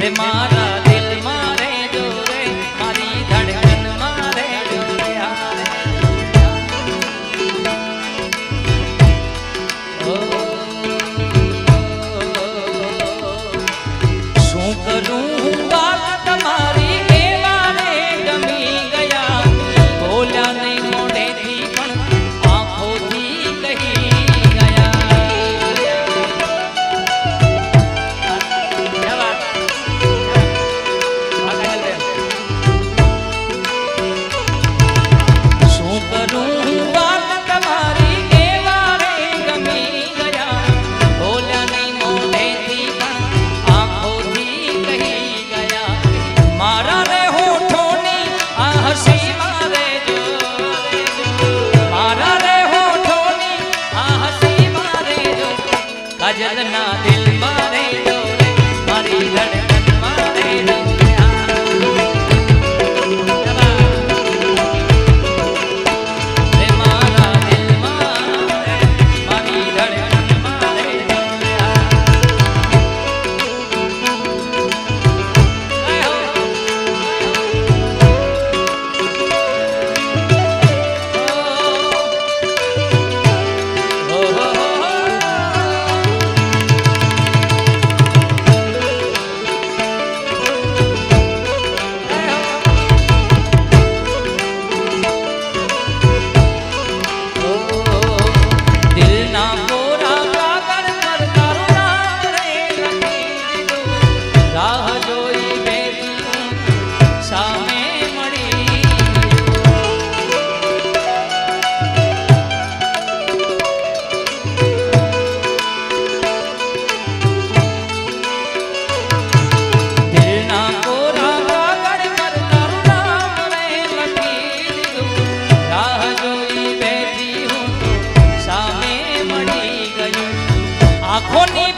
રે મારા દિલ મારે જો રે મારી ધડકન મારે જો રે હારે. ઓ भजन ना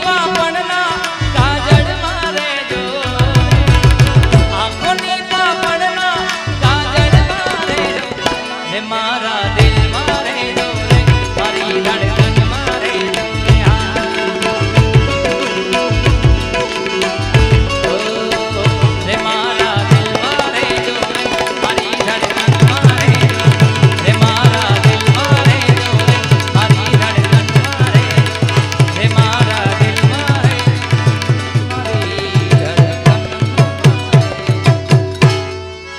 પાપણના